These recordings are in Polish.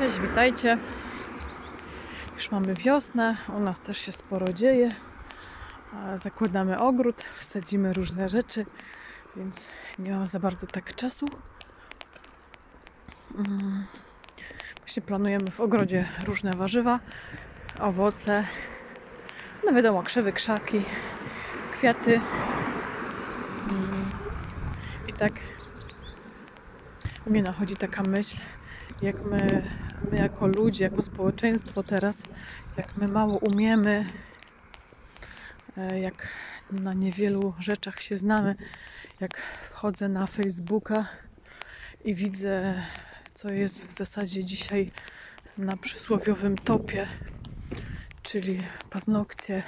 Cześć, witajcie. Już mamy wiosnę, u nas też się sporo dzieje. Zakładamy ogród, sadzimy różne rzeczy, więc nie mam za bardzo tak czasu. Mm, Właśnie planujemy w ogrodzie różne warzywa, owoce, no wiadomo, krzewy, krzaki, kwiaty. I tak u mnie nachodzi taka myśl, jak my, my jako ludzie, jako społeczeństwo teraz, jak my mało umiemy, e, jak na niewielu rzeczach się znamy, jak wchodzę na Facebooka i widzę, co jest w zasadzie dzisiaj na przysłowiowym topie, czyli paznokcie,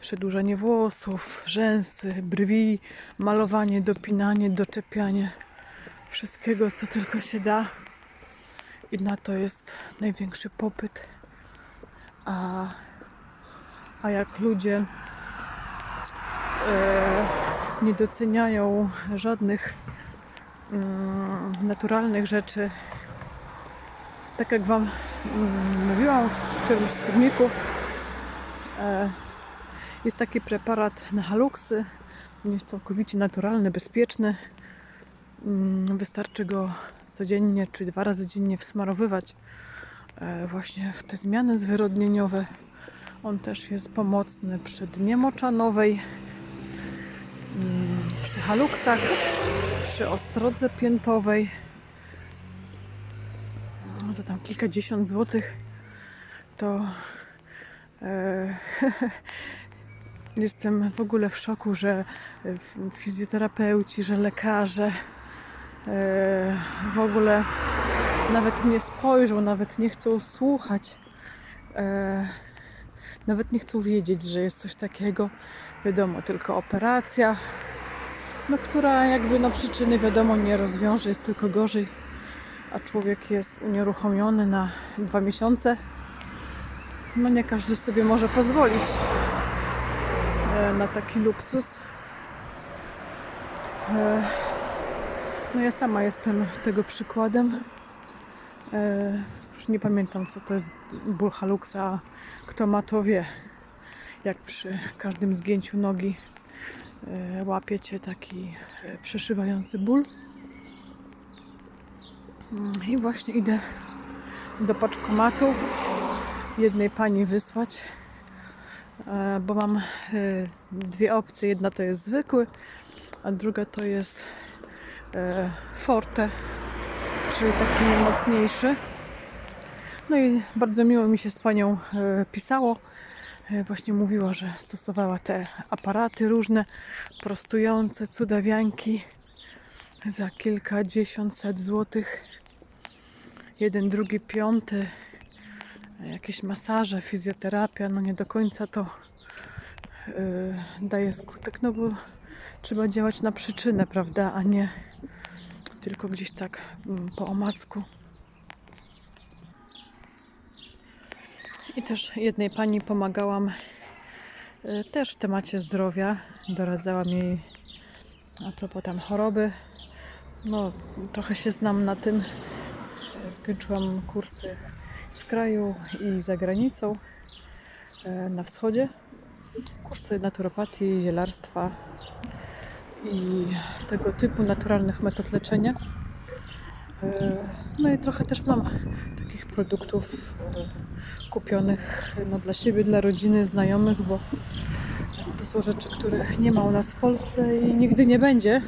przedłużanie włosów, rzęsy, brwi, malowanie, dopinanie, doczepianie wszystkiego, co tylko się da. I na to jest największy popyt. A, a jak ludzie e, nie doceniają żadnych mm, naturalnych rzeczy, tak jak Wam mm, mówiłam w którymś z filmików, e, jest taki preparat na haluksy. On jest całkowicie naturalny, bezpieczny. Mm, Wystarczy go codziennie czy dwa razy dziennie wsmarowywać e, właśnie w te zmiany zwyrodnieniowe. On też jest pomocny przy dnie moczanowej, mm, przy haluksach, przy ostrodze piętowej. No, Za tam kilkadziesiąt złotych to e, jestem w ogóle w szoku, że fizjoterapeuci, że lekarze w ogóle nawet nie spojrzą, nawet nie chcą słuchać, e, nawet nie chcą wiedzieć, że jest coś takiego. Wiadomo, tylko operacja, no, która jakby no, przyczyny wiadomo nie rozwiąże, jest tylko gorzej, a człowiek jest unieruchomiony na dwa miesiące. No nie każdy sobie może pozwolić e, na taki luksus. No ja sama jestem tego przykładem. E, już nie pamiętam, co to jest ból haluksa. Kto ma, to wie. Jak przy każdym zgięciu nogi e, łapiecie taki e, przeszywający ból. Mm, I właśnie idę do paczkomatu jednej pani wysłać, e, bo mam e, dwie opcje. Jedna to jest zwykły, a druga to jest Forte, czyli taki mocniejszy. No i bardzo miło mi się z panią e, pisało. E, Właśnie mówiła, że stosowała te aparaty różne, prostujące, cudawianki za kilkadziesiąt set złotych. Jeden, drugi, piąty. E, Jakieś masaże, fizjoterapia, no nie do końca to e, daje skutek, no bo trzeba działać na przyczynę, prawda, a nie tylko gdzieś tak mm, po omacku. I też jednej pani pomagałam e, też w temacie zdrowia. Doradzałam jej a propos tam choroby. No, trochę się znam na tym. Skończyłam kursy w kraju i za granicą, e, na wschodzie. Kursy naturopatii, zielarstwa i tego typu naturalnych metod leczenia. E, No i trochę też mam takich produktów e, kupionych no, dla siebie, dla rodziny, znajomych, bo to są rzeczy, których nie ma u nas w Polsce i nigdy nie będzie,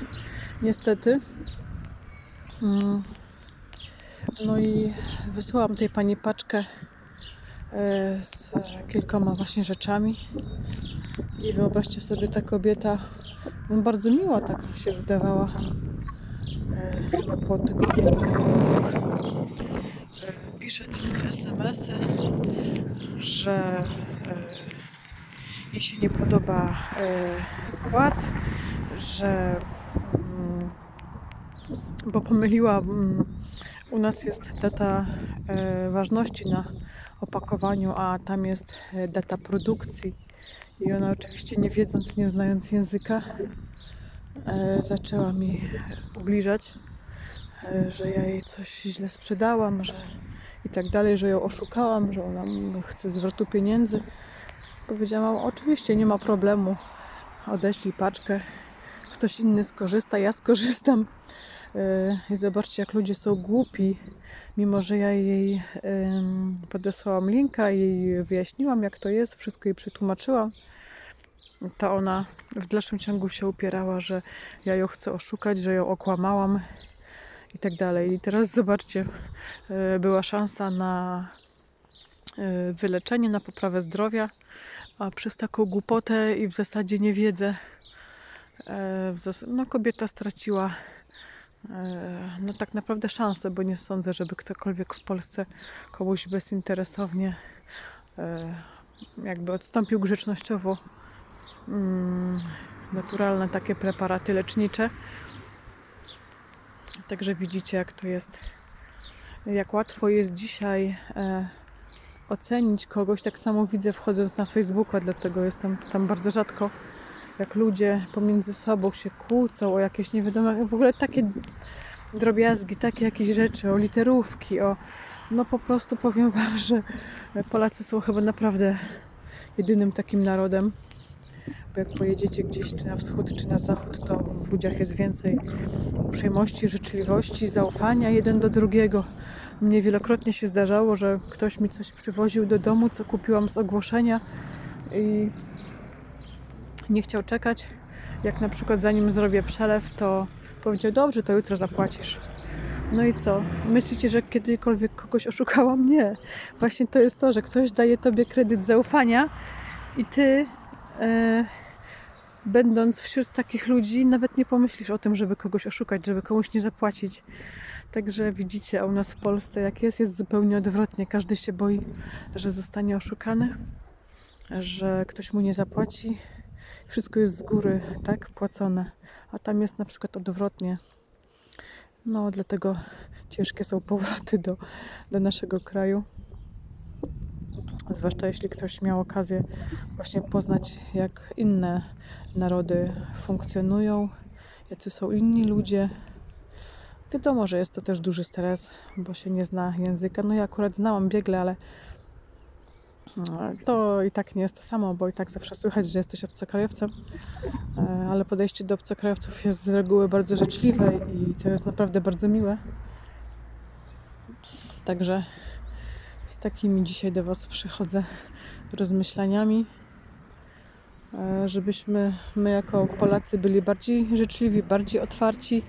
niestety. Mm. No i wysłałam tej pani paczkę z kilkoma właśnie rzeczami. I wyobraźcie sobie, ta kobieta no, bardzo miła taka się wydawała. E, chyba po tygodniu e, pisze mnie SMS-y, że e, jej się nie podoba e, skład, że bo pomyliła mm, u nas jest data e, ważności na opakowaniu, a tam jest e, data produkcji. I ona oczywiście nie wiedząc, nie znając języka, e, zaczęła mi ubliżać, że ja jej coś źle sprzedałam, że i tak dalej, że ją oszukałam, że ona chce zwrotu pieniędzy. Powiedziałam, oczywiście nie ma problemu, odeślij paczkę, ktoś inny skorzysta, ja skorzystam. Yy, I zobaczcie, jak ludzie są głupi, mimo że ja jej podesłałam linka, jej wyjaśniłam, jak to jest, wszystko jej przetłumaczyłam to ona w dalszym ciągu się upierała, że ja ją chcę oszukać, że ją okłamałam i tak dalej. I teraz zobaczcie, e, była szansa na e, wyleczenie, na poprawę zdrowia, a przez taką głupotę i w zasadzie niewiedzę no, kobieta straciła no tak naprawdę szansę, bo nie sądzę, żeby ktokolwiek w Polsce komuś bezinteresownie e, jakby odstąpił grzecznościowo mm, naturalne takie preparaty lecznicze. Także widzicie, jak to jest, jak łatwo jest dzisiaj e, ocenić kogoś. Tak samo widzę wchodząc na Facebooka, dlatego jestem tam bardzo rzadko. Jak ludzie pomiędzy sobą się kłócą o jakieś nie wiadomo, w ogóle takie drobiazgi, takie jakieś rzeczy, o literówki, o no po prostu powiem Wam, że Polacy są chyba naprawdę jedynym takim narodem, bo jak pojedziecie gdzieś czy na wschód, czy na zachód, to w ludziach jest więcej uprzejmości, życzliwości, zaufania jeden do drugiego. Mnie wielokrotnie się zdarzało, że ktoś mi coś przywoził do domu, co kupiłam z ogłoszenia i nie chciał czekać. Jak na przykład zanim zrobię przelew, to powiedział, dobrze, to jutro zapłacisz. No i co? Myślicie, że kiedykolwiek kogoś oszukałam? Nie. Właśnie to jest to, że ktoś daje tobie kredyt zaufania i ty, e, będąc wśród takich ludzi, nawet nie pomyślisz o tym, żeby kogoś oszukać, żeby komuś nie zapłacić. Także widzicie, a u nas w Polsce jak jest, jest zupełnie odwrotnie. Każdy się boi, że zostanie oszukany, że ktoś mu nie zapłaci. Wszystko jest z góry, tak, płacone. A tam jest na przykład odwrotnie. No, dlatego ciężkie są powroty do, do naszego kraju. Zwłaszcza jeśli ktoś miał okazję właśnie poznać, jak inne narody funkcjonują, jacy są inni ludzie. Wiadomo, że jest to też duży stres, bo się nie zna języka. No ja akurat znałam biegle, ale to i tak nie jest to samo, bo i tak zawsze słychać, że jesteś obcokrajowcem, E, ale podejście do obcokrajowców jest z reguły bardzo życzliwe i to jest naprawdę bardzo miłe. Także z takimi dzisiaj do Was przychodzę rozmyślaniami, e, żebyśmy my jako Polacy byli bardziej życzliwi, bardziej otwarci,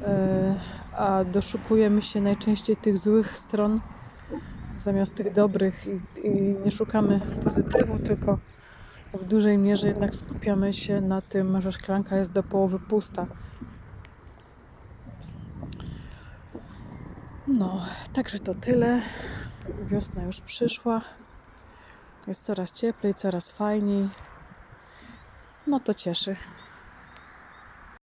e, a doszukujemy się najczęściej tych złych stron zamiast tych dobrych i, i nie szukamy pozytywu, tylko w dużej mierze jednak skupiamy się na tym, że szklanka jest do połowy pusta. No, także to tyle. Wiosna już przyszła. Jest coraz cieplej, coraz fajniej. No to cieszy.